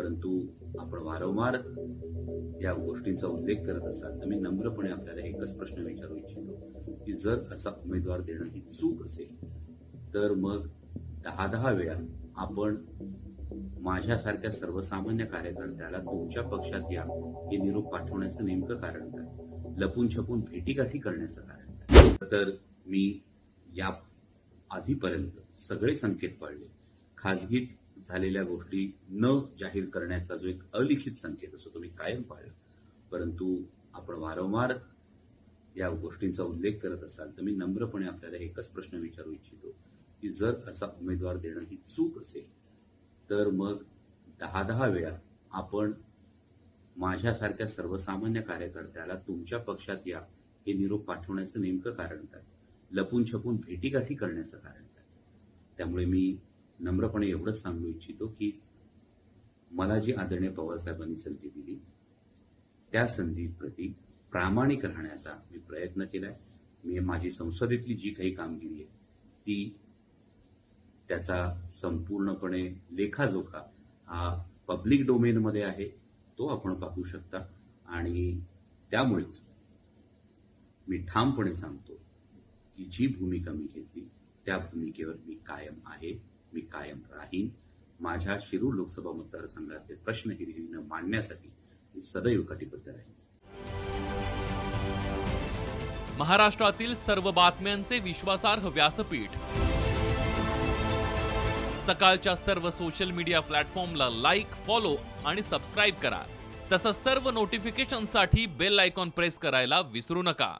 परंतु आपण वारंवार या गोष्टींचा उल्लेख करत असाल तर मी नम्रपणे आपल्याला एकच प्रश्न विचारू इच्छितो की जर असा उमेदवार देणं ही चूक असेल तर मग दहा दहा वेळा आपण माझ्यासारख्या सर्वसामान्य कार्यकर्त्याला तुमच्या पक्षात या हे निरोप पाठवण्याचं नेमकं कारण काय? लपून छपून भेटीगाठी करण्याचं कारण काय? तर मी या आधीपर्यंत सगळे संकेत पाळले. खाजगीत झालेल्या गोष्टी न जाहीर करण्याचा जो एक अलिखित संकेत असतो तुम्ही कायम पाळला. परंतु आपण वारंवार या गोष्टींचा उल्लेख करत असाल तर मी नम्रपणे आपल्याला एकच प्रश्न विचारू इच्छितो की जर असा उमेदवार देणं ही चूक असेल तर मग दहा दहा वेळा आपण माझ्यासारख्या सर्वसामान्य कार्यकर्त्याला तुमच्या पक्षात या हे निरोप पाठवण्याचं नेमकं कारण काय? लपून छपून भेटीगाठी करण्याचं कारण काय? त्यामुळे मी नम्रपणे एवढंच सांगू इच्छितो की मला जी आदरणीय पवारसाहेबांनी संधी दिली त्या संधीप्रती प्रामाणिक राहण्याचा मी प्रयत्न केलाय. मी माझी संसदेतली जी काही कामगिरी आहे ती त्याचा संपूर्णपणे लेखाजोखा हा पब्लिक डोमेनमध्ये आहे तो आपण पाहू शकता. आणि त्यामुळेच मी ठामपणे सांगतो की जी भूमिका मी घेतली त्या भूमिकेवर मी कायम आहे. मी कायम राहीन. माझ्या शिरूर लोकसभा मतदारसंघाचे प्रश्न हिरिरीनं मांडण्यासाठी मी सदैव कटिबद्ध राहीन. महाराष्ट्रातील सर्व बातम्यांचे विश्वासार्ह व्यासपीठ. सकाळच्या सर्व सोशल मीडिया प्लॅटफॉर्मला लाईक फॉलो आणि सबस्क्राईब करा. तसंच सर्व नोटिफिकेशनसाठी बेल आयकॉन प्रेस करायला विसरू नका.